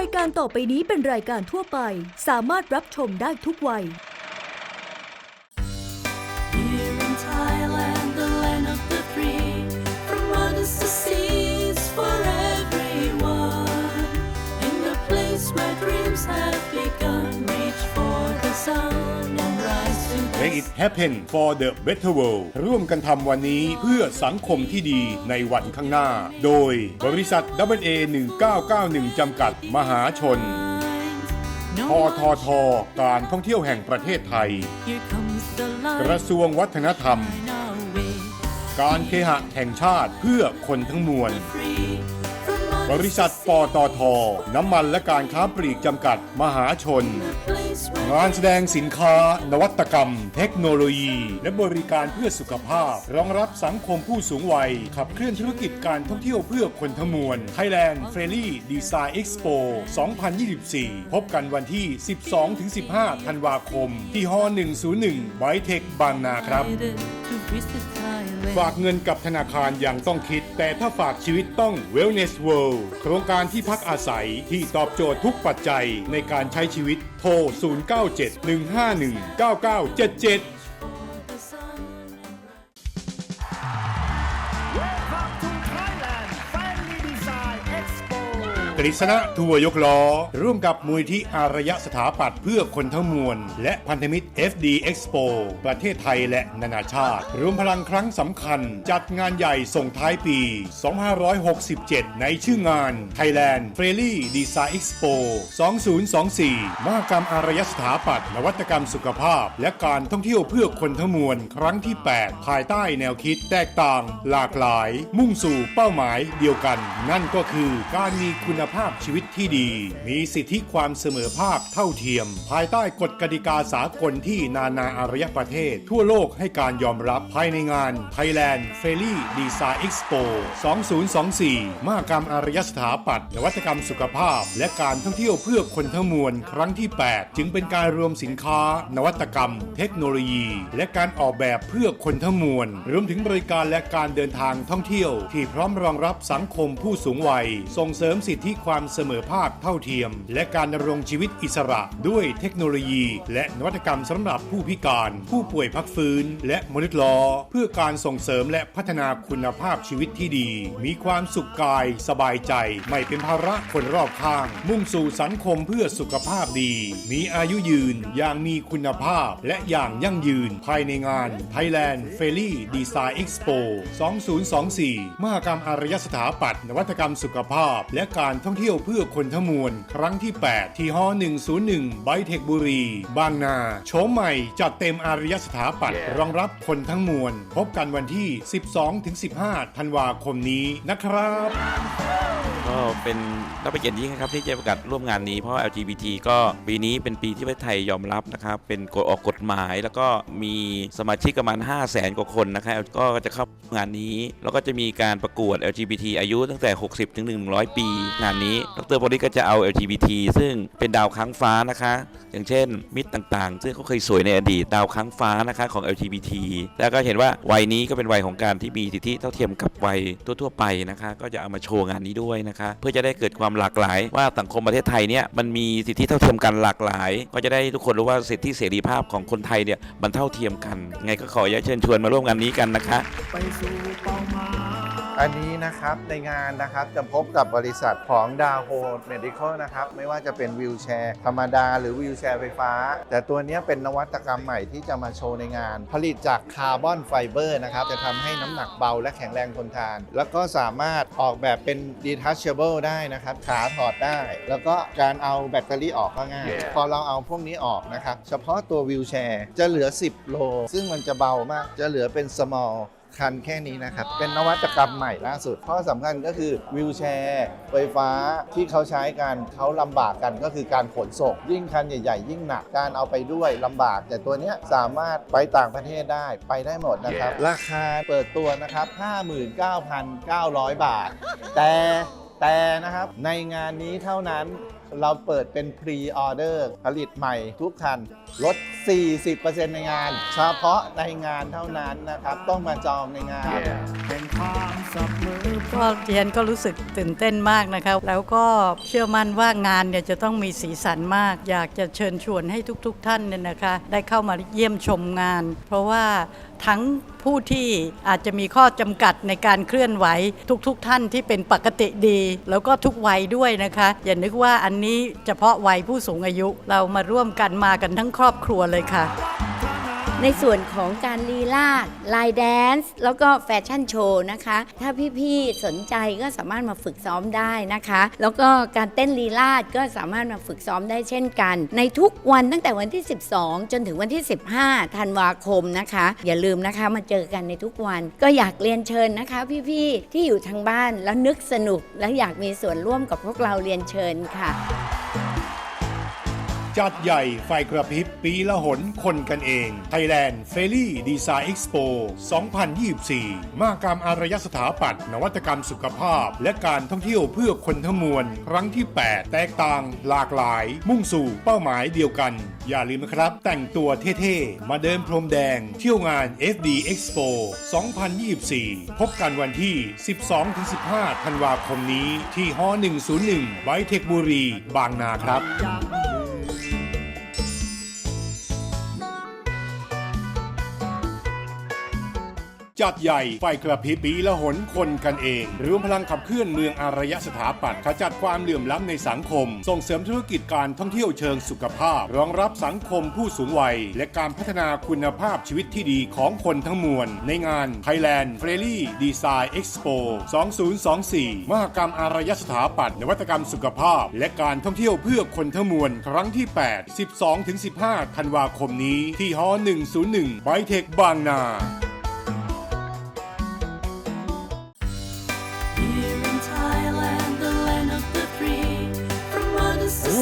ายการต่อไปนี้เป็นรายการทั่วไป สามารถรับชมได้ทุกวัย Here in Thailand, the land of the free, from mountains to seas for everyone. In the place where dreams have begun, reach for the sun Make it happen for the better world ร่วมกันทำวันนี้เพื่อสังคมที่ดีในวันข้างหน้า โดยบริษัท WA 1991จำกัดมหาชน No พทท การท่องเที่ยวแห่งประเทศไทย กระทรวงวัฒนธรรม การเคหะแห่งชาติเพื่อคนทั้งมวล Free บริษัทปตท น้ำมันและการค้าปลีกจำกัดมหาชน งานแสดงสินค้า นวัตกรรม เทคโนโลยี และบริการเพื่อสุขภาพ รองรับสังคมผู้สูงวัย ขับเคลื่อนธุรกิจการท่องเที่ยวเพื่อคนทั้งมวล Thailand f r e e l y Design Expo 2024 พบกันวันที่ 12-15 ธันวาคม ที่ฮ101ไบเทคบางนาครับ ฝากเงินกับธนาคารอย่างต้องคิด แต่ถ้าฝากชีวิตต้อง Wellness World โครงการที่พักอาศัยที่ตอบโจทย์ทุกปัจจัยในการใช้ชีวิตโทร 097 151 9977 กฤษณะทัวร์ยกล้อ ร่วมกับมูลที่อารยสถาปัตย์เพื่อคนทั้งมวล และพันธมิตร FD Expo ประเทศไทยและนานาชาติ รวมพลังครั้งสำคัญ จัดงานใหญ่ส่งท้ายปี 2567 ในชื่องาน Thailand f r e e l y Design Expo 2024 มหกรรมอารยสถาปัตย์นวัตกรรมสุขภาพ และการท่องเที่ยวเพื่อคนทั้งมวล ครั้งที่ 8 ภายใต้แนวคิดแตกต่าง หลากหลาย มุ่งสู่เป้าหมายเดียวกัน นั่นก็คือการมีคุณภาพชีวิตที่ดี มีสิทธิความเสมอภาคเท่าเทียม ภายใต้กฎกติกาสากลที่นานาอารยประเทศ ทั่วโลกให้การยอมรับภายในงาน Thailand f a i r y Design Expo 2024 มหกรรมอารยสถาปัตย์นวัตกรรมสุขภาพ และการท่องเที่ยวเพื่อคนทั้งมวลครั้งที่ 8 จึงเป็นการรวมสินค้า นวัตกรรม เทคโนโลยี และการออกแบบเพื่อคนทั้งมวลรวมถึงบริการและการเดินทางท่องเที่ยว ที่พร้อมรองรับสังคมผู้สูงวัย ส่งเสริมสิทธิความเสมอภาคเท่าเทียม และการดำรงชีวิตอิสระ ด้วยเทคโนโลยี และนวัตกรรมสำหรับผู้พิการ ผู้ป่วยพักฟื้น และมนุษย์ล้อ เพื่อการส่งเสริมและพัฒนาคุณภาพชีวิตที่ดี มีความสุขกายสบายใจ ไม่เป็นภาระคนรอบข้าง มุ่งสู่สังคมเพื่อสุขภาพดี มีอายุยืนอย่างมีคุณภาพ และอย่างยั่งยืน ภายในงาน Thailand f a i r y Design Expo 2024 มหกรรมอารยสถาปัตย์นวัตกรรมสุขภาพ และการท่องเที่ยวเพื่อคนทั้งมวล ครั้งที่ 8 ที่ฮ101 ไบเทคบุรี บางนาโฉมใหม่จัดเต็มอารยสถาปัตย์รองรับคนทั้งมวล พบกันวันที่ 12-15 ธันวาคมนี้นะครับก็เป็นรับเป็นเกียรติยิ่งนะครับที่จะประกาศร่วมงานนี้เพราะว่า LGBT ก็ปีนี้เป็นปีที่ประเทศไทยยอมรับนะครับ เป็นกฎออกกฎหมายแล้วก็มีสมาชิกประมาณ 5 0 0แสนกว่าคนนะครับก็จะเข้างานนี้ แล้วก็จะมีการประกวด LGBT อายุตั้งแต่ 60 ถึง 100 ปีงานนี้ ดรบริก็จะเอา LGBT ซึ่งเป็นดาวค้างฟ้านะคะ อย่างเช่น มิตรต่างๆ ซึ่งเขาเคยสวยในอดีตดาวค้างฟ้านะคะของ LGBT แล้วก็เห็นว่าวัยนี้ก็เป็นวัยของการที่มีสิทธิเท่าเทียมกับวัยทั่วๆไปนะคะ ก็จะเอามาโชว์งานนี้ด้วยนะคะ เพื่อจะได้เกิดความหลากหลาย ว่าสังคมประเทศไทยเนี่ยมันมีสิทธิเท่าเทียมกันหลากหลาย ก็จะได้ทุกคนรู้ว่าสิทธิเสรีภาพของคนไทยเนี่ยมันเท่าเทียมกัน ไงก็ขออยากเชิญชวนมาร่วมงานนี้กันนะคะ ไปสู่เป้าหมาย อันนี้นะครับในงานนะครับจะพบกับบริษัทของดาโฮเมดิคอลนะครับไม่ว่าจะเป็นวิวแชร์ธรรมดาหรือวิวแชร์ไฟฟ้า แต่ตัวเนี้ยเป็นนวัตกรรมใหม่ที่จะมาโชว์ในงาน ผลิตจากคาร์บอนไฟเบอร์นะครับจะทำให้น้ำหนักเบาและแข็งแรงทนทาน แล้วก็สามารถออกแบบเป็น detachable ได้นะครับ ขาถอดได้ แล้วก็การเอาแบตเตอรี่ออกก็ง่ายพอเราเอาพวกนี้ออกนะครับเฉพาะตัววิวแชร์จะเหลือ 10 โล ซึ่งมันจะเบามากจะเหลือเป็น small คันแค่นี้นะครับ เป็นนวัตกรรมใหม่ล่าสุด ข้อสำคัญก็คือวิวแชร์ไฟฟ้าที่เขาใช้กันเขาลำบากกันก็คือการขนส่ง ยิ่งคันใหญ่ ๆ ยิ่งหนักการเอาไปด้วยลำบาก แต่ตัวเนี้ยสามารถไปต่างประเทศได้ไปได้หมดนะครับ ราคาเปิดตัวนะครับ 59,900 บาท แต่แต่นะครับในงานนี้เท่านั้น เราเปิดเป็นพรีออเดอร์ผลิตใหม่ทุกคัน ลด 40%ในงาน เฉพาะในงานเท่านั้นนะครับ ต้องมาจองในงานแห่งความเสมอก็เรียนก็รู้สึกตื่นเต้นมากนะคะแล้วก็เชื่อมั่นว่างานเนี่ยจะต้องมีสีสันมาก อยากจะเชิญชวนให้ทุก ๆทท่านเนี่ยนะคะ ได้เข้ามาเยี่ยมชมงาน เพราะว่า ทั้งผู้ที่อาจจะมีข้อจำกัดในการเคลื่อนไหวทุกๆทท่านที่เป็นปกติดี แล้วก็ทุกวัยด้วยนะคะ อย่านึกว่าอันนี้เฉพาะวัยผู้สูงอายุเรามาร่วมกันมากันทั้งครอบครัวเลยค่ะ ในส่วนของการลีลาดลายแดนซ์แล้วก็แฟชั่นโชว์นะคะ ถ้าพี่ๆสนใจก็สามารถมาฝึกซ้อมได้นะคะ แล้วก็การเต้นลีลาดก็สามารถมาฝึกซ้อมได้เช่นกัน ในทุกวันตั้งแต่วันที่ 12 จนถึงวันที่ 15 ธันวาคมนะคะ อย่าลืมนะคะมาเจอกันในทุกวัน ก็อยากเรียนเชิญนะคะ พี่ๆที่อยู่ทางบ้านแล้วนึกสนุก และอยากมีส่วนร่วมกับพวกเราเรียนเชิญค่ะ จัดใหญ่ไฟกระพริบปีละหนคนกันเอง Thailand f a i r y Design Expo 2024 มากรรมอารยสถาปัตย์นวัตกรรมสุขภาพ และการท่องเที่ยวเพื่อคนทั้งมวล ครั้งที่ 8 แตกต่างหลากหลาย มุ่งสู่เป้าหมายเดียวกัน อย่าลืมนะครับ แต่งตัวเท่ๆ มาเดินพรมแดง เที่ยวงาน FD Expo 2024 พบกันวันที่ 12-15 ธันวาคมนี้ที่ฮ101ไบเทคบุรี บางนาครับ จัดใหญ่ไฟกระพริบปีละหนคนกันเองรวมพลังขับเคลื่อนเมืองอารยสถาปัตย์ขจัดความเหลื่อมล้ำในสังคม ส่งเสริมธุรกิจการท่องเที่ยวเชิงสุขภาพ รองรับสังคมผู้สูงวัย และการพัฒนาคุณภาพชีวิตที่ดีของคนทั้งมวล ในงาน Thailand f r e l y Design Expo 2024 มหกรรมอารยสถาปัตย์นวัตกรรมสุขภาพ และการท่องเที่ยวเพื่อคนทั้งมวล ครั้งที่ 8 12-15 ธันวาคมนี้ที่ฮ101ไบเทคบางนา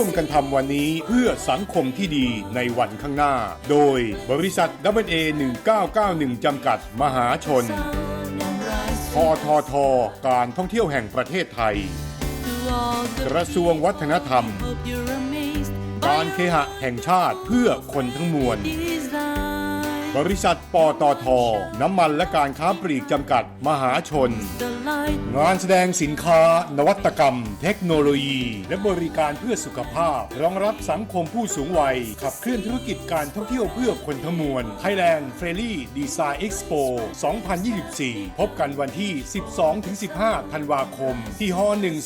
ร่วมกันทำวันนี้เพื่อสังคมที่ดีในวันข้างหน้า โดยบริษัท WA 1991จำกัดมหาชนททท การท่องเที่ยวแห่งประเทศไทย กระทรวงวัฒนธรรม การเคหะแห่งชาติเพื่อคนทั้งมวล บริษัทปตท น้ำมันและการค้าปลีกจำกัดมหาชน งานแสดงสินค้า นวัตกรรม เทคโนโลยี และบริการเพื่อสุขภาพ รองรับสังคมผู้สูงวัย ขับเคลื่อนธุรกิจการท่องเที่ยวเพื่อคนทั้งมวล Thailand f r e l y Design Expo 2024 พบกันวันที่ 12-15 ธันวาคม ที่ฮ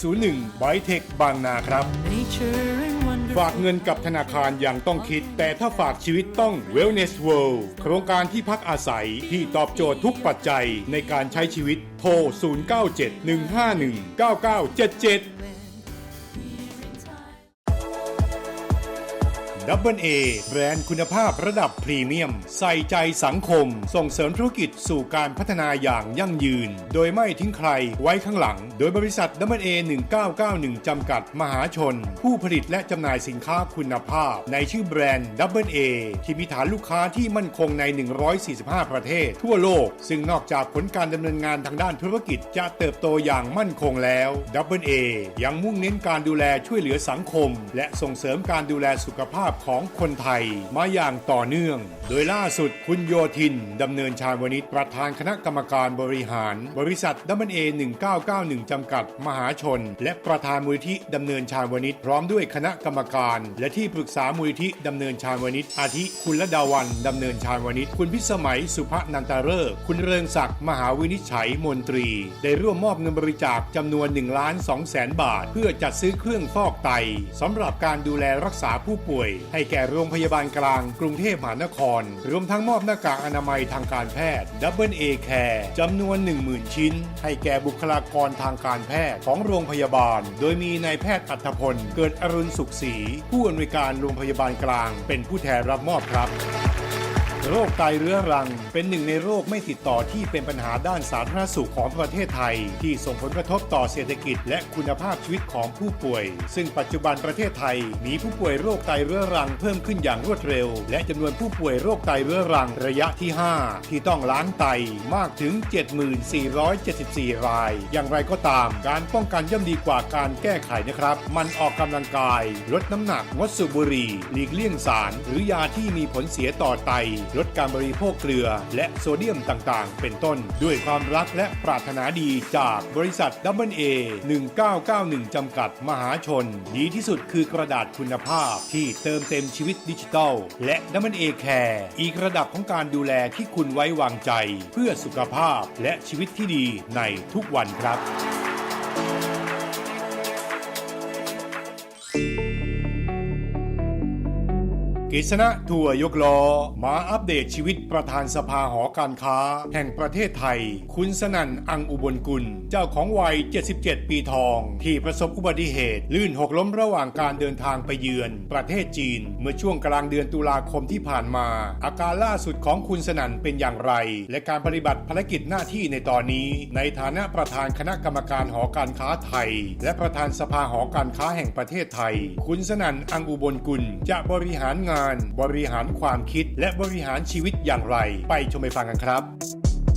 101ไบเทคบางนาครับ nature and ฝากเงินกับธนาคารยังต้องคิด แต่ถ้าฝากชีวิตต้อง Wellness World โครงการที่พักอาศัยที่ตอบโจทย์ทุกปัจจัยในการใช้ชีวิตโทร 0971519977 ดับเบิลเอแบรนด์คุณภาพระดับพรีเมียม ใส่ใจสังคม ส่งเสริมธุรกิจสู่การพัฒนาอย่างยั่งยืน โดยไม่ทิ้งใครไว้ข้างหลัง โดยบริษัทดับเบิลเอ1991 จำกัดมหาชน ผู้ผลิตและจำหน่ายสินค้าคุณภาพ ในชื่อแบรนด์ดับเบิลเอที่มีฐานลูกค้าที่มั่นคงใน 145 ประเทศ ทั่วโลก ซึ่งนอกจากผลการดำเนินงานทางด้านธุรกิจจะเติบโตอย่างมั่นคงแล้วดับเบิลเอยังมุ่งเน้นการดูแลช่วยเหลือสังคม และส่งเสริมการดูแลสุขภาพของคนไทยมาอย่างต่อเนื่อง โดยล่าสุดคุณโยธินดำเนินชาวณิชประธานคณะกรรมการบริหาร บริษัทดับเบิลเอ1991 จำกัด มหาชน และประธานมูลที่ดำเนินชาวณิชพร้อมด้วยคณะกรรมการ และที่ปรึกษามูลที่ดำเนินชาวณิชอาทิคุณละดาวันดำเนินชาวณิชคุณพิสมัยสุภนันตเริกษ์คุณเริงศักดิ์มหาวินิจฉัยมนตรี ได้ร่วมมอบเงินบริจาคจำนวน1ล้าน2แสนบาท เพื่อจัดซื้อเครื่องฟอกไตสำหรับการดูแลรักษาผู้ป่วยให้แก่โรงพยาบาลกลางกรุงเทพมหานคร รวมทั้งมอบหน้ากากอนามัยทางการแพทย์ Double A Care จำนวน 10,000 ชิ้น ให้แก่บุคลากรทางการแพทย์ของโรงพยาบาล โดยมีนายแพทย์อัธพล เกิดอรุณสุขศรีผู้อำนวยการโรงพยาบาลกลาง เป็นผู้แทนรับมอบครับ โรคไตเรื้อรัง เป็นหนึ่งในโรคไม่ติดต่อที่เป็นปัญหาด้านสาธารณสุขของประเทศไทย ที่ส่งผลกระทบต่อเศรษฐกิจ และคุณภาพชีวิตของผู้ป่วย ซึ่งปัจจุบันประเทศไทย มีผู้ป่วยโรคไตเรื้อรังเพิ่มขึ้นอย่างรวดเร็ว และจำนวนผู้ป่วยโรคไตเรื้อรังระยะที่ 5 ที่ต้องล้างไตมากถึง7474 ราย อย่างไรก็ตาม การป้องกันย่อมดีกว่าการแก้ไขนะครับ มันออกกำลังกาย ลดน้ำหนักงดสูบบุหรี่หลีกเลี่ยงสาร หรือยาที่มีผลเสียต่อไตลดดการบริโภคเกลือ และโซเดียมต่างๆ เป็นต้น ด้วยความรักและปรารถนาดีจากบริษัท w a 1991 จำกัดมหาชน ดีที่สุดคือกระดาษคุณภาพที่เติมเต็มชีวิตดิจิทัล และ w a Care อีกระดับของการดูแลที่คุณไว้วางใจ เพื่อสุขภาพและชีวิตที่ดีในทุกวันครับ กฤษณะทัวร์ยกล้อ มาอัปเดตชีวิตประธานสภาหอการค้า แห่งประเทศไทย คุณสนั่นอังอุบลกุล เจ้าของวัย 77 ปีทอง ที่ประสบอุบัติเหตุ ลื่นหกล้มระหว่างการเดินทางไปเยือน ประเทศจีน เมื่อช่วงกลางเดือนตุลาคมที่ผ่านมา อาการล่าสุดของคุณสนั่นเป็นอย่างไร และการปฏิบัติภารกิจหน้าที่ในตอนนี้ ในฐานะประธานคณะกรรมการหอการค้าไทย และประธานสภาหอการค้าแห่งประเทศไทย คุณสนั่นอังอุบลกุลจะบริหารงานบริหารความคิด และบริหารชีวิตอย่างไร ไปชมไปฟังกันครับ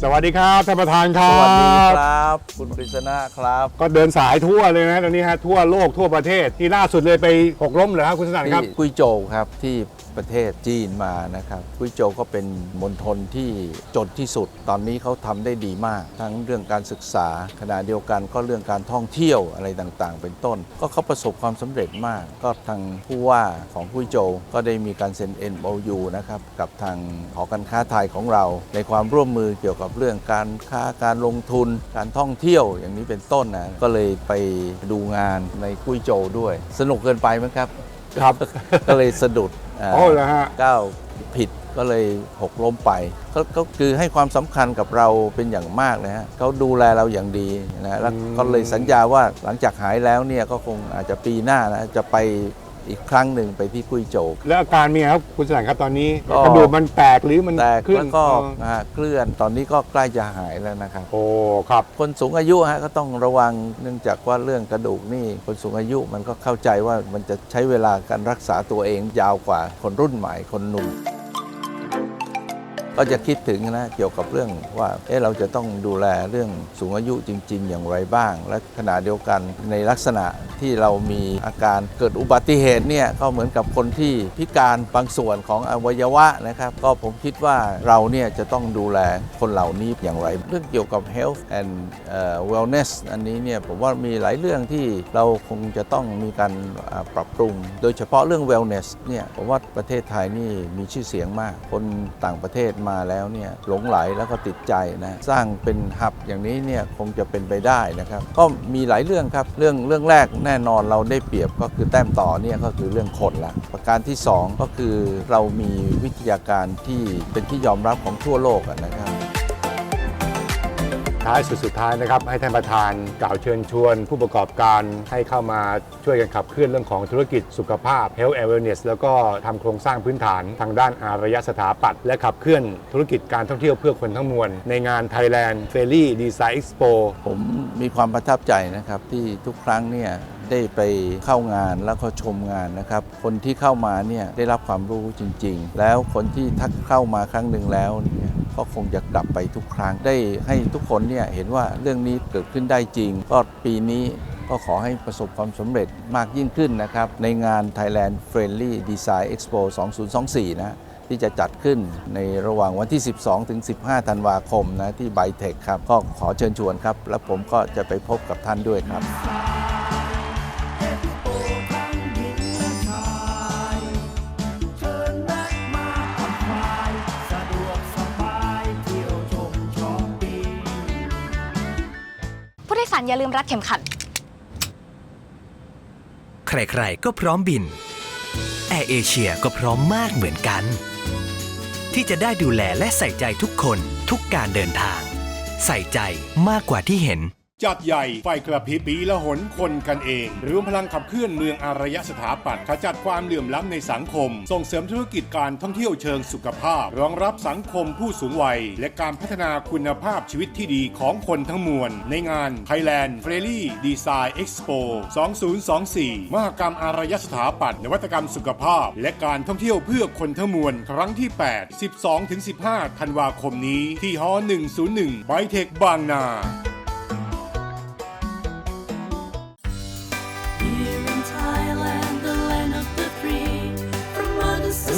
สวัสดีครับท่านประธานครัสบวัสดีครับ คุณกฤษณะครับ ก็เดินสายทั่วเลยนะตอนนี้ฮะทั่วโลกทั่วประเทศที่ล่าสุดเลยไปหกล้มเหรอครับคุณสนั่นครับ ที่กุยโจวครับที่ ประเทศจีนมานะครับกุยโจวก็เป็นมณฑลที่จนที่สุด ตอนนี้เขาทำได้ดีมาก ทั้งเรื่องการศึกษาขณะเดียวกันก็เรื่องการท่องเที่ยวอะไรต่างๆ เป็นต้น ก็เขาประสบความสำเร็จมาก ก็ทางผู้ว่าของกุยโจวก็ได้มีการเซ็น MOU นะครับกับทางหอการค้าไทยของเรา ในความร่วมมือเกี่ยวกับเรื่องการค้าการลงทุน การท่องเที่ยวอย่างนี้เป็นต้นนะก็เลยไปดูงานในกุยโจวด้วย สนุกเกินไปไหมครับครับก็เลยสะดุดาโอ้เหรอฮะก้าวผิดก็เลยหกล้มไปก็ก็คือให้ความสำคัญกับเราเป็นอย่างมากนะฮะเขาดูแลเราอย่างดีนะแล้วอืมก็เลยสัญญาว่าหลังจากหายแล้วเนี่ยก็คงอาจจะปีหน้านะจะไป อีกครั้งหนึ่งไปที่กุยโจวแล้วอาการมีไงครับคุณสนั่นครับตอนนี้ก็กระดูกมันแตกหรือมันแต่ขึ้นแล้วก็เออนะฮะเคลื่อนตอนนี้ก็ใกล้จะหายแล้วนะครับโอ้ครับ คนสูงอายุฮะก็ต้องระวังเนื่องจากว่าเรื่องกระดูกนี่คนสูงอายุมันก็เข้าใจว่ามันจะใช้เวลาการรักษาตัวเองยาวกว่าคนรุ่นใหม่คนหนุ่ม ก็จะคิดถึงนะเกี่ยวกับเรื่องว่าเอ๊ะเราจะต้องดูแลเรื่องสูงอายุจริง ๆ อย่างไรบ้าง และขณะเดียวกันในลักษณะที่เรามีอาการเกิดอุบัติเหตุเนี่ยก็เหมือนกับคนที่พิการบางส่วนของอวัยวะนะครับ ก็ผมคิดว่าเราเนี่ยจะต้องดูแลคนเหล่านี้อย่างไร เรื่องเกี่ยวกับ health and เอ่อ wellness อันนี้เนี่ยผมว่ามีหลายเรื่องที่เราคงจะต้องมีการปรับปรุง โดยเฉพาะเรื่อง wellness เนี่ยผมว่าประเทศไทยนี่มีชื่อเสียงมาก คนต่างประเทศมาแล้วเนี่ยหลงไหลแล้วก็ติดใจนะสร้างเป็นหับอย่างนี้เนี่ยคงจะเป็นไปได้นะครับ ก็มีหลายเรื่องครับเรื่องเรื่องแรกแน่นอนเราได้เปรียบก็คือแต้มต่อเนี่ยก็คือเรื่องคนละประการที่สองก็คือเรามีวิทยาการที่เป็นที่ยอมรับของทั่วโลกนะครับ ท้ายสุดสุดท้ายนะครับ ให้ท่านประธานกล่าวเชิญชวน ผู้ประกอบการให้เข้ามาช่วยกันขับเคลื่อนเรื่องของธุรกิจสุขภาพ Health Awareness แล้วก็ทำโครงสร้างพื้นฐานทางด้านอารยสถาปัตย์และขับเคลื่อนธุรกิจการท่องเที่ยวเพื่อคนทั้งมวล ในงาน Thailand Ferry Design Expo ผมมีความประทับใจนะครับที่ทุกครั้งเนี่ยได้ไปเข้างานแล้วก็ชมงานนะครับ คนที่เข้ามาเนี่ยได้รับความรู้จริง ๆ แล้วคนที่ทักเข้ามาครั้งหนึ่งแล้ว ก็คงจะกลับไปทุกครั้งได้ให้ทุกคนเนี่ยเห็นว่าเรื่องนี้เกิดขึ้นได้จริง ก็ปีนี้ก็ขอให้ประสบความสำเร็จมากยิ่งขึ้นนะครับ ในงาน Thailand Friendly Design Expo 2024 นะที่จะจัดขึ้นในระหว่างวันที่ 12 ถึง 15 ธันวาคมนะที่ไบเทคครับ ก็ขอเชิญชวนครับ และผมก็จะไปพบกับท่านด้วยครับ อย่าลืมรัดเข็มขัด ใครๆ ก็พร้อมบิน แอร์เอเชียก็พร้อมมากเหมือนกัน ที่จะได้ดูแลและใส่ใจทุกคนทุกการเดินทาง ใส่ใจมากกว่าที่เห็น จัดใหญ่ ไฟกระพริบปีละหนคนกันเอง รวมพลังขับเคลื่อนเมืองอารยสถาปัตย์ขจัดความเหลื่อมล้ำในสังคม ส่งเสริมธุรกิจการท่องเที่ยวเชิงสุขภาพ รองรับสังคมผู้สูงวัย และการพัฒนาคุณภาพชีวิตที่ดีของคนทั้งมวล ในงาน Thailand f r e l y Design Expo 2024 มหกรรมอารยสถาปัตย์นวัตกรรมสุขภาพ และการท่องเที่ยวเพื่อคนทั้งมวลครั้งที่ 8 12-15 ธันวาคมนี้ ที่ฮ101ไบเทคบางนา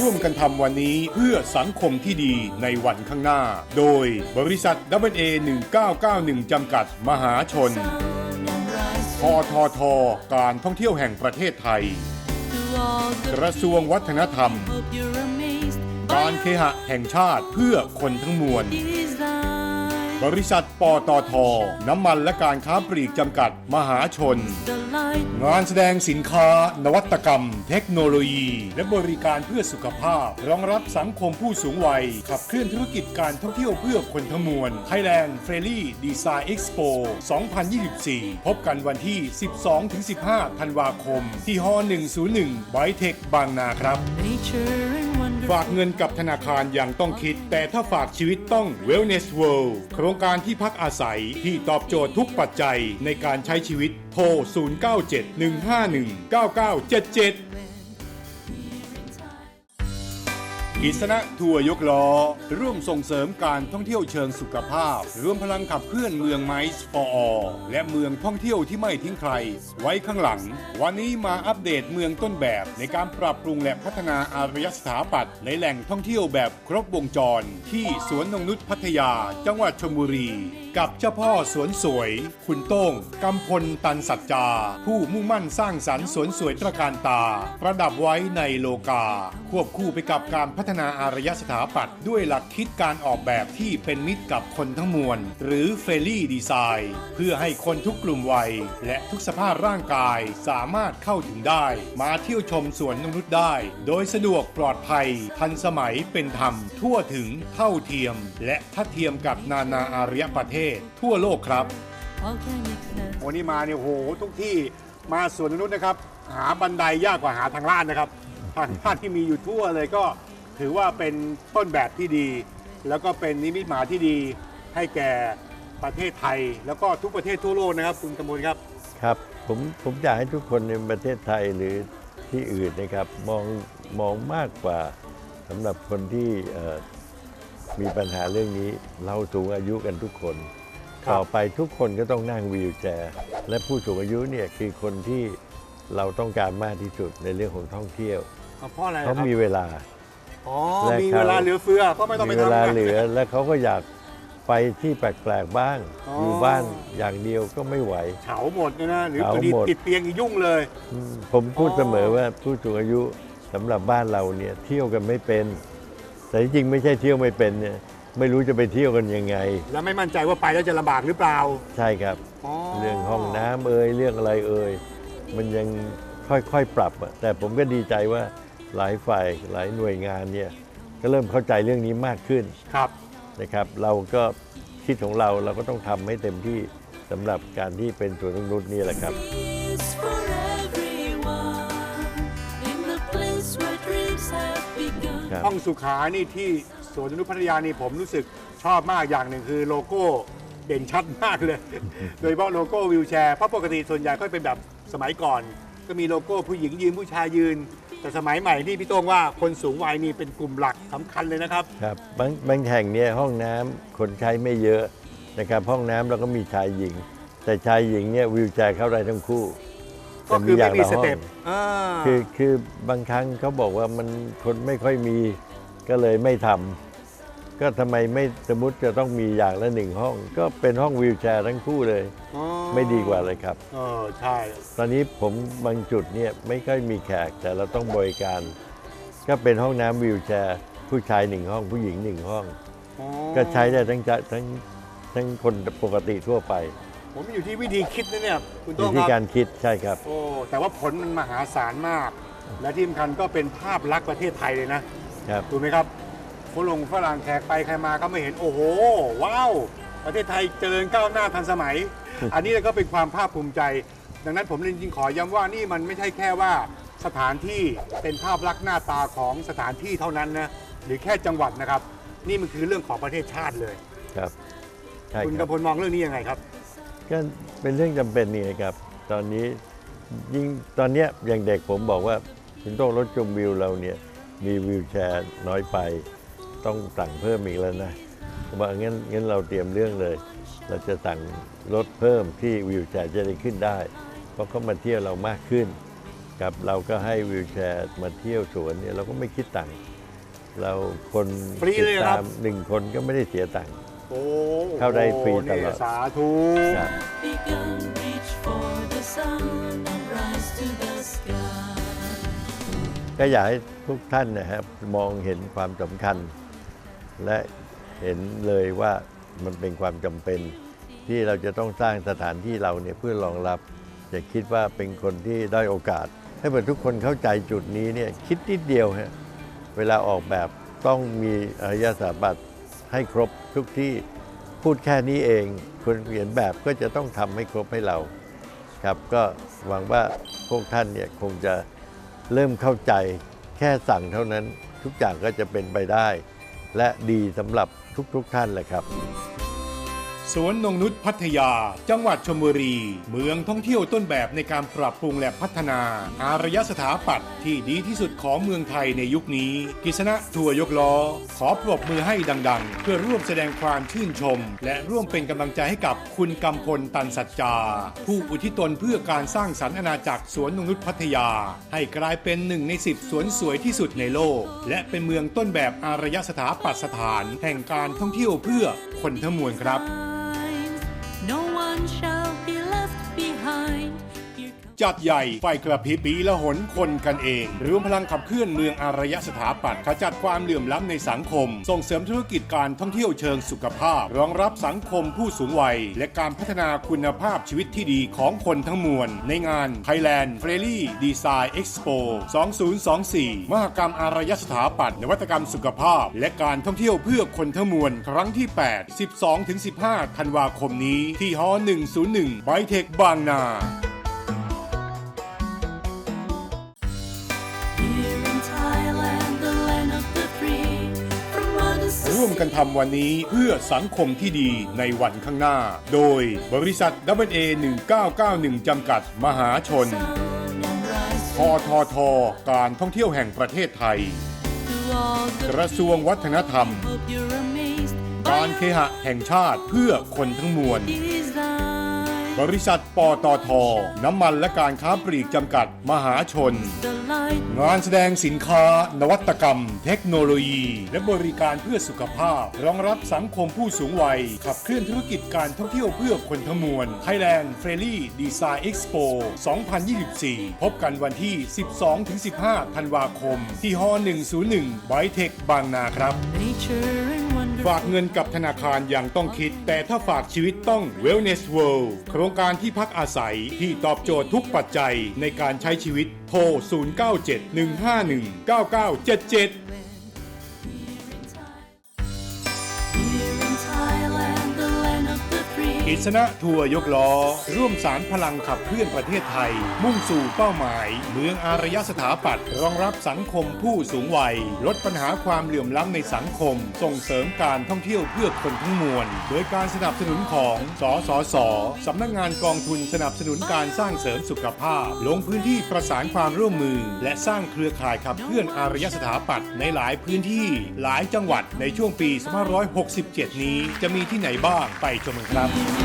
ร่วมกันทำวันนี้เพื่อสังคมที่ดีในวันข้างหน้า โดยบริษัท WA 1991จำกัดมหาชนพทท การท่องเที่ยวแห่งประเทศไทย กระทรวงวัฒนธรรม การเคหะแห่งชาติเพื่อคนทั้งมวล บริษัทปตท น้ำมันและการค้าปลีกจำกัดมหาชน งานแสดงสินค้า นวัตกรรม เทคโนโลยี และบริการเพื่อสุขภาพ รองรับสังคมผู้สูงวัย ขับเคลื่อนธุรกิจการท่องเที่ยวเพื่อคนทั้งมวล Thailand f r e e l y Design Expo 2024 พบกันวันที่ 12-15 ธันวาคม ที่ฮ101ไบเทคบางนาครับ Nature. ฝากเงินกับธนาคารยังต้องคิด แต่ถ้าฝากชีวิตต้อง Wellness World โครงการที่พักอาศัยที่ตอบโจทย์ทุกปัจจัยในการใช้ชีวิตโทร 0971519977 กิษณะทัวร์ยกล้อ ร่วมส่งเสริมการท่องเที่ยวเชิงสุขภาพ รวมพลังขับเคลื่อนเมืองไมซ์ฟอร์และเมืองท่องเที่ยวที่ไม่ทิ้งใคร ไว้ข้างหลัง วันนี้มาอัปเดตเมืองต้นแบบ ในการปรับปรุงและพัฒนาอารยสถาปัตย์ในแหล่งท่องเที่ยวแบบครบวงจร ที่สวนนงนุษย์พัทยา จังหวัดชลบุรี กับเจ้าพ่อสวนสวย คุณโต้งกำพลตันสัจจา ผู้มุ่งมั่นสร้างสรรค์สวนสวยตระการตา ประดับไว้ในโลกา ควบคู่ไปกับการพัฒนาอารยสถาปัตย์ด้วยหลักคิดการออกแบบที่เป็นมิตรกับคนทั้งมวล หรือเฟรลี่ดีไซน์เพื่อให้คนทุกกลุ่มวัย และทุกสภาพร่างกายสามารถเข้าถึงได้ มาเที่ยวชมสวนนงนุษย์ได้ โดยสะดวกปลอดภัย ทันสมัยเป็นธรรม ทั่วถึงเท่าเทียม และทัดเทียมกับนานาอารยประเทศ ทั่วโลกครับ Organic fest. วันนี้มาเนี่ยโหทุกที่มาสวนนกนุษย์นะครับ หาบันไดยากกว่าหาทางลาดนะครับทางลาดที่มีอยู่ทั่วเลยก็ ถือว่าเป็นต้นแบบที่ดี แล้วก็เป็นนิมิตหมายที่ดีให้แก่ประเทศไทย แล้วก็ทุกประเทศทั่วโลกนะครับคุณกำมลครับ ครับผมผมอยากให้ทุกคนในประเทศไทยหรือที่อื่นนะครับมองมองมากกว่าสำหรับคนที่เอ่อมีปัญหาเรื่องนี้เราสูงอายุกันทุกคน ครับ ต่อไปทุกคนก็ต้องนั่งวีลแชร์และผู้สูงอายุเนี่ยคือคนที่เราต้องการมากที่สุดในเรื่องของท่องเที่ยว เพราะอะไรคเขารับมีเวลา อ๋อ และมีเขาเวลาเหลือเฟือก็ไม่ต้องไปมีเวทำลางานเหลือ และเขาก็อยากไปที่แปลกๆบ้างอ๋อออยู่บ้านอย่างเดียวก็ไม่ไหว เฉาหมดเลยนะหรือเฉาพอดีหมด ติดเตียงอีกยุ่งเลย อืมผมพูดอ๋อเสมอว่าผู้สูงอายุสำหรับบ้านเราเนี่ยเที่ยวกันไม่เป็น แต่จริงๆไม่ใช่เที่ยวไม่เป็นเนี่ยไม่รู้จะไปเที่ยวกันยังไง แล้วไม่มั่นใจว่าไปแล้วจะลำบากหรือเปล่าใช่ครับอ๋อเรื่องห้องน้ำเอ่ยเรื่องอะไรเอ่ยมันยังค่อยๆปรับอะแต่ผมก็ดีใจว่า หลายฝ่ายหลายหน่วยงานเนี่ยก็เริ่มเข้าใจเรื่องนี้มากขึ้นครับนะครับ เราก็คิดของเราเราก็ต้องทำให้เต็มที่สำหรับการที่เป็นสวนนกนุษย์นี่แหละครับ Peace for everyone. In the place where dreams have begun. ครับ ห้องสุขานี่ที่สวนนุษย์พัทยานี่ผมรู้สึกชอบมากอย่างหนึ่งคือโลโก้เด่นชัดมากเลย โดยเฉพาะโลโก้วิวแชร์เพราะปกติส่วนใหญ่ก็เป็นแบบสมัยก่อน ก็มีโลโก้ผู้หญิงยืนผู้ชายยืน แต่สมัยใหม่นี่พี่โต้งว่าคนสูงวัยนี่เป็นกลุ่มหลักสำคัญเลยนะครับ ครับบางบางแห่งเนี่ยห้องน้ำคนใช้ไม่เยอะนะครับห้องน้ำเราก็มีชายหญิง แต่ชายหญิงเนี่ยวิวแชร์เข้าได้ทั้งคู่ก็คือไม่มีแต่สห้องเต็ปอ่าคือคือบางครั้งเขาบอกว่ามันคนไม่ค่อยมีก็เลยไม่ทำ ก็ทำไมไม่สมมติจะต้องมีอย่างละหนึ่งห้อง ก็เป็นห้องวิวแชร์ทั้งคู่เลย อ๋อไม่ดีกว่าเลยครับ เออใช่ตอนนี้ผมบางจุดเนี่ยไม่ค่อยมีแขกแต่เราต้องบริการ ก็เป็นห้องน้ำวิวแชร์ ผู้ชายหนึ่งห้อง ผู้หญิงหนึ่งห้อง อ๋อก็ใช้ได้ทั้งจะทั้งทั้งคนปกติทั่วไปผมอยู่ที่วิธีคิดนะเนี่ยคุณอโต้ยู่งที่คการับรคิดใช่ครับ โอ้แต่ว่าผลมันมหาศาลมาก และที่สำคัญก็เป็นภาพลักษณ์ประเทศไทยเลยนะครับ ถูกไหมครับ ฝรั่งฝรั่งแขกไปใครมาก็ไม่เห็นโอ้โห ว้าว ประเทศไทยเจริญก้าวหน้าทันสมัย อันนี้ก็เป็นความภาคภูมิใจ ดังนั้นผมจริงๆขอย้ำว่านี่มันไม่ใช่แค่ว่าสถานที่เป็นภาพลักษณ์หน้าตาของสถานที่เท่านั้นนะหรือแค่จังหวัดนะครับ นี่มันคือเรื่องของประเทศชาติเลยครับใช่คุณครักำบพลมองเรื่องนี้ยังไงครับก็เป็นเรื่องจำเป็นนี่ครับ ตอนนี้ยิ่งตอนเนี้ยอย่างเด็กผมบอกว่าคุณต้องรถชมวิวเราเนี่ยมีวิวแชร์น้อยไป ต้องสั่งเพิ่มอีกแล้วนะผมว่างั้นงั้นเราเตรียมเรื่องเลย เราจะสั่งรถเพิ่มที่วิวแชร์จะได้ขึ้นได้ เพราะเขามาเที่ยวเรามากขึ้น กับเราก็ให้วิวแชร์มาเที่ยวสวนเนี่ยเราก็ไม่คิดตังค์เราคนฟรีเลยเหรอครับติดตามหนึ่งคนก็ไม่ได้เสียตังค์ โอ้เข้าได้ฟรีตลอดนี่สาธุ ครับ begun. Reach for the sun and rise to the sky. ก็อยากให้ทุกท่านนะครับมองเห็นความสำคัญ และเห็นเลยว่ามันเป็นความจำเป็น ที่เราจะต้องสร้างสถานที่เราเนี่ยเพื่อรองรับ อย่าคิดว่าเป็นคนที่ได้โอกาสถ้าเกิดทุกคนเข้าใจจุดนี้เนี่ยคิดนิดเดียวฮะเวลาออกแบบต้องมีอริยสถาบัตให้ครบทุกที่พูดแค่นี้เอง คนเขียนแบบก็จะต้องทำให้ครบให้เราครับก็หวังว่าพวกท่านเนี่ยคงจะเริ่มเข้าใจแค่สั่งเท่านั้นทุกอย่างก็จะเป็นไปได้ และดีสำหรับทุกๆทท่านแหละครับ สวนนงนุษย์พัทยา จังหวัดชลบุรี เมืองท่องเที่ยวต้นแบบในการปรับปรุงและพัฒนา อารยสถาปัตย์ที่ดีที่สุดของเมืองไทยในยุคนี้ กิษณะทัวยกล้อ ขอปรบมือให้ดังๆ เพื่อร่วมแสดงความชื่นชม และร่วมเป็นกำลังใจให้กับคุณกำพลตันสัจจา ผู้อุทิศตนเพื่อการสร้างสรรค์อาณาจักรสวนนงนุษย์พัทยา ให้กลายเป็นหนึ่งในสิบสวนสวยที่สุดในโลก และเป็นเมืองต้นแบบอารยสถาปัตยสถาน แห่งการท่องเที่ยวเพื่อคนทั้งมวลครับ sunshine. จัดใหญ่ไฟกระพริบปีละหนคนกันเอง รวมพลังขับเคลื่อนเมืองอารยสถาปัตย์ขจัดความเหลื่อมล้ำในสังคม ส่งเสริมธุรกิจการท่องเที่ยวเชิงสุขภาพ รองรับสังคมผู้สูงวัย และการพัฒนาคุณภาพชีวิตที่ดีของคนทั้งมวล ในงาน Thailand f r e l y Design Expo 2024 มหกรรมอารยสถาปัตย์นวัตกรรมสุขภาพ และการท่องเที่ยวเพื่อคนทั้งมวล ครั้งที่ 8 12-15 ธันวาคมนี้ ที่ฮ101ไบเทคบางนา กันทำวันนี้เพื่อสังคมที่ดีในวันข้างหน้า โดยบริษัท WA 1991 จำกัดมหาชน sun and rise ททท การท่องเที่ยวแห่งประเทศไทย กระทรวงวัฒนธรรม การเคหะแห่งชาติเพื่อคนทั้งมวล บริษัทปตท น้ำมันและการค้าปลีกจำกัดมหาชน งานแสดงสินค้า นวัตกรรม เทคโนโลยี และบริการเพื่อสุขภาพ รองรับสังคมผู้สูงวัย ขับเคลื่อนธุรกิจการท่องเที่ยวเพื่อคนทั้งมวล Thailand f r e l y Design Expo 2024 พบกันวันที่ 12-15 ธันวาคม ที่ฮ101 ไบเทคบางนาครับ nature and wonder ฝากเงินกับธนาคารอย่างต้องคิด แต่ถ้าฝากชีวิตต้อง Wellness World โครงการที่พักอาศัยที่ตอบโจทย์ทุกปัจจัยในการใช้ชีวิตโทร 097 151 9977 กิษณะทัวร์ยกล้อ ร่วมสารพลังขับเคลื่อนประเทศไทย มุ่งสู่เป้าหมาย เมืองอารยสถาปัตย์รองรับสังคมผู้สูงวัย ลดปัญหาความเหลื่อมล้ำในสังคม ส่งเสริมการท่องเที่ยวเพื่อคนทั้งมวล โดยการสนับสนุนของ สสสสำนักงานกองทุนสนับสนุนการสร้างเสริมสุขภาพ ลงพื้นที่ประสานความร่วมมือ และสร้างเครือข่ายขับเคลื่อนอารยสถาปัตย์ในหลายพื้นที่หลายจังหวัดในช่วงปี2567 นี้จะมีที่ไหนบ้างไปชมกันครับ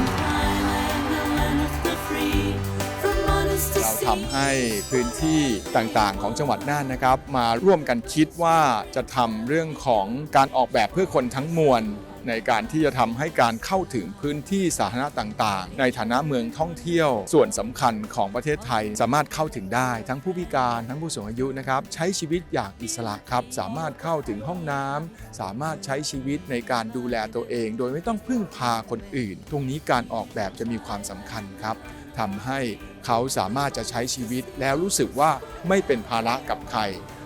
mothers to เราทำให้พื้นที่ต่างๆ ของจังหวัดน่านนะครับ มาร่วมกันคิดว่าจะทำเรื่องของการออกแบบเพื่อคนทั้งมวลในการที่จะทำให้การเข้าถึงพื้นที่สาธารณะต่างๆ ในฐานะเมืองท่องเที่ยว ส่วนสำคัญของประเทศไทยสามารถเข้าถึงได้ ทั้งผู้พิการทั้งผู้สูงอายุนะครับใช้ชีวิตอย่างอิสระครับสามารถเข้าถึงห้องน้ำสามารถใช้ชีวิตในการดูแลตัวเอง โดยไม่ต้องพึ่งพาคนอื่น ตรงนี้การออกแบบจะมีความสำคัญครับ ทำให้เขาสามารถจะใช้ชีวิตแล้วรู้สึกว่าไม่เป็นภาระกับใคร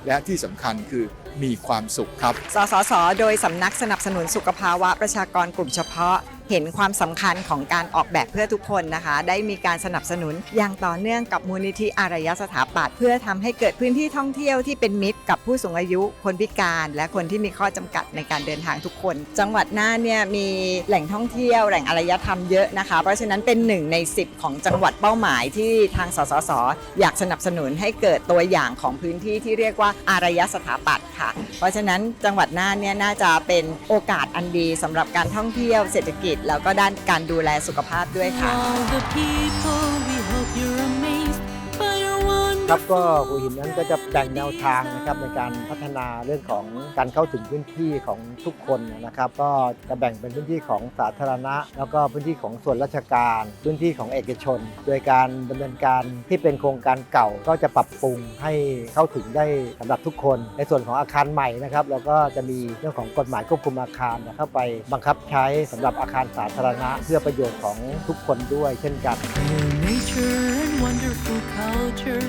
และที่สำคัญคือมีความสุขครับ สสส โดยสำนักสนับสนุนสุขภาวะประชากรกลุ่มเฉพาะ เห็นความสำคัญของการออกแบบเพื่อทุกคนนะคะ ได้มีการสนับสนุน อย่างต่อเนื่องกับมูลนิธิอารยสถาปัตย์เพื่อทำให้เกิดพื้นที่ท่องเที่ยวที่เป็นมิตรกับผู้สูงอายุ คนพิการ และคนที่มีข้อจำกัดในการเดินทางทุกคน จังหวัดน่านเนี่ยมีแหล่งท่องเที่ยว แหล่งอารยธรรมเยอะนะคะ เพราะฉะนั้นเป็นหนึ่งใน 10 ของจังหวัดเป้าหมายที่ทางสสสอยากสนับสนุนให้เกิดตัวอย่างของพื้นที่ที่เรียกว่าอารยสถาปัตย์ค่ะ เพราะฉะนั้นจังหวัดน่านเนี่ยน่าจะเป็นโอกาสอันดีสำหรับการท่องเที่ยวเศรษฐกิจแล้วก็ด้านการดูแลสุขภาพด้วยค่ะ ครับก็หัวหินนั้นก็จะแบ่งแนวทางนะครับในการพัฒนาเรื่องของการเข้าถึงพื้นที่ของทุกคนนะครับ ก็จะแบ่งเป็นพื้นที่ของสาธารณะ แล้วก็พื้นที่ของส่วนราชการ พื้นที่ของเอกชน โดยการดำเนินการที่เป็นโครงการเก่าก็จะปรับปรุงให้เข้าถึงได้สำหรับทุกคน ในส่วนของอาคารใหม่นะครับเราก็จะมีเรื่องของกฎหมายควบคุมอาคารเข้าไปบังคับใช้สำหรับอาคารสาธารณะ เพื่อประโยชน์ของทุกคนด้วยเช่นกัน Nature and wonderful culture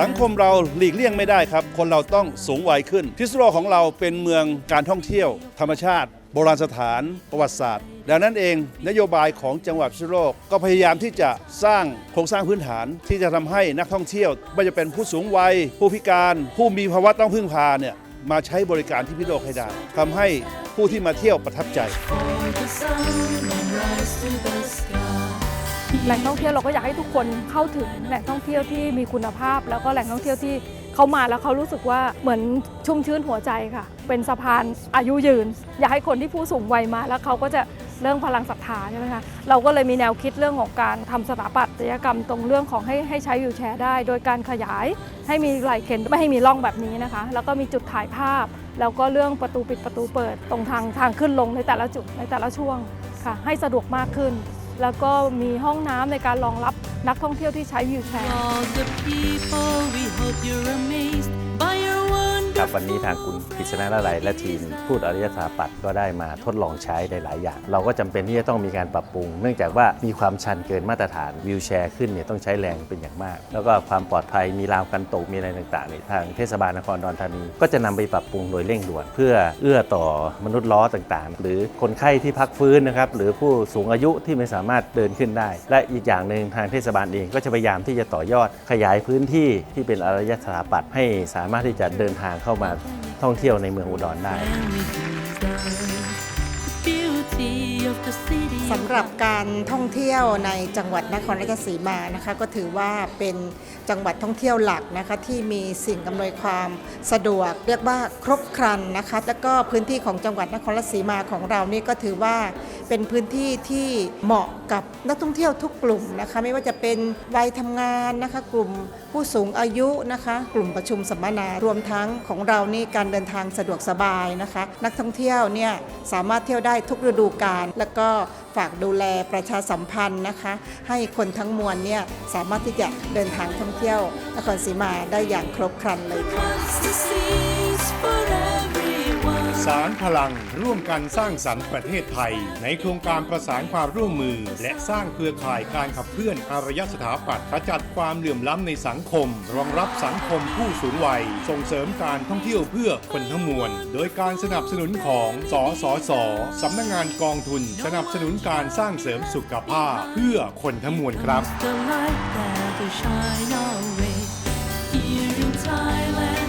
สังคมเราหลีกเลี่ยงไม่ได้ครับ คนเราต้องสูงวัยขึ้น พิษณุโลกของเราเป็นเมืองการท่องเที่ยว ธรรมชาติ โบราณสถานประวัติศาสตร์ดังนั้นเองนโยบายของจังหวัดพิษณุโลกก็พยายามที่จะสร้างโครงสร้างพื้นฐานที่จะทำให้นักท่องเที่ยวไม่ว่าจะเป็นผู้สูงวัย ผู้พิการ ผู้มีภาวะต้องพึ่งพาเนี่ยมาใช้บริการที่พิษณุโลกให้ได้ทำให้ผู้ที่มาเที่ยวประทับใจ แหล่งท่องเที่ยวเราก็อยากให้ทุกคนเข้าถึงแหล่งท่องเที่ยวที่มีคุณภาพ แล้วก็แหล่งท่องเที่ยวที่เขามาแล้วเขารู้สึกว่าเหมือนชุ่มชื้นหัวใจค่ะ เป็นสะพานอายุยืน อยากให้คนที่ผู้สูงวัยมาแล้วเขาก็จะเรื่องพลังศรัทธาใช่ไหมคะเราก็เลยมีแนวคิดเรื่องของการทำสถาปัตยกรรมตรงเรื่องของให้ให้ใช้วิวแชร์ได้ โดยการขยายให้มีไหลเข็นไม่ให้มีร่องแบบนี้นะคะ แล้วก็มีจุดถ่ายภาพ แล้วก็เรื่องประตูปิดประตูเปิดตรงทางทางขึ้นลงในแต่ละจุดในแต่ละช่วงค่ะ ให้สะดวกมากขึ้น แล้วก็มีห้องน้ำในการรองรับนักท่องเที่ยวที่ใช้วิวแชร์ ครับวันนี้ทางคุณกฤษณะละไลและทีมพูดอริยสถาปัตย์ก็ได้มาทดลองใช้ในหลายอย่าง เราก็จำเป็นที่จะต้องมีการปรับปรุง เนื่องจากว่ามีความชันเกินมาตรฐานวิวแชร์ขึ้นเนี่ยต้องใช้แรงเป็นอย่างมาก แล้วก็ความปลอดภัยมีราวกันตกมีอะไรต่างๆเนี่ยทางเทศบาลนครดอนธานี ก็จะนำไปปรับปรุงโดยเร่งด่วน เพื่อเอื้อต่อมนุษย์ล้อต่างๆ หรือคนไข้ที่พักฟื้นนะครับหรือผู้สูงอายุที่ไม่สามารถเดินขึ้นได้ และอีกอย่างหนึ่งทางเทศบาลเองก็จะพยายามที่จะต่อยอดขยายพื้นที่ที่เป็นอารยสถาปัตย์ให้สามารถที่จะเดินทางเข้ามาท่องเที่ยวในเมืองอุดรได้ สำหรับการท่องเที่ยวในจังหวัดนครราชสีมานะคะก็ถือว่าเป็นจังหวัดท่องเที่ยวหลักนะคะที่มีสิ่งอำนวยความสะดวก เรียกว่าครบครันนะคะแล้วก็พื้นที่ของจังหวัดนครราชสีมาของเรานี่ก็ถือว่าเป็นพื้นที่ที่เหมาะกับนักท่องเที่ยวทุกกลุ่มนะคะไม่ว่าจะเป็นวัยทำงานนะคะกลุ่มผู้สูงอายุนะคะกลุ่มประชุมสัมมนารวมทั้งของเรานี่การเดินทางสะดวกสบายนะคะ นักท่องเที่ยวเนี่ยสามารถเที่ยวได้ทุกฤดูกาลแล้วก็ ฝากดูแลประชาสัมพันธ์นะคะ ให้คนทั้งมวลเนี่ยสามารถที่จะเดินทางท่องเที่ยวนครศรีมาได้อย่างครบครันเลยค่ะ สารพลังร่วมกันสร้างสรรค์ประเทศไทย ในโครงการประสานความร่วมมือ และสร้างเครือข่ายการขับเคลื่อนอารยสถาปัตย์ขจัดความเหลื่อมล้ำในสังคม รองรับสังคมผู้สูงวัย ส่งเสริมการท่องเที่ยวเพื่อคนทั้งมวล โดยการสนับสนุนของสสสสำนักงานกองทุน สนับสนุนการสร้างเสริมสุขภาพเพื่อคนทั้งมวลครับ The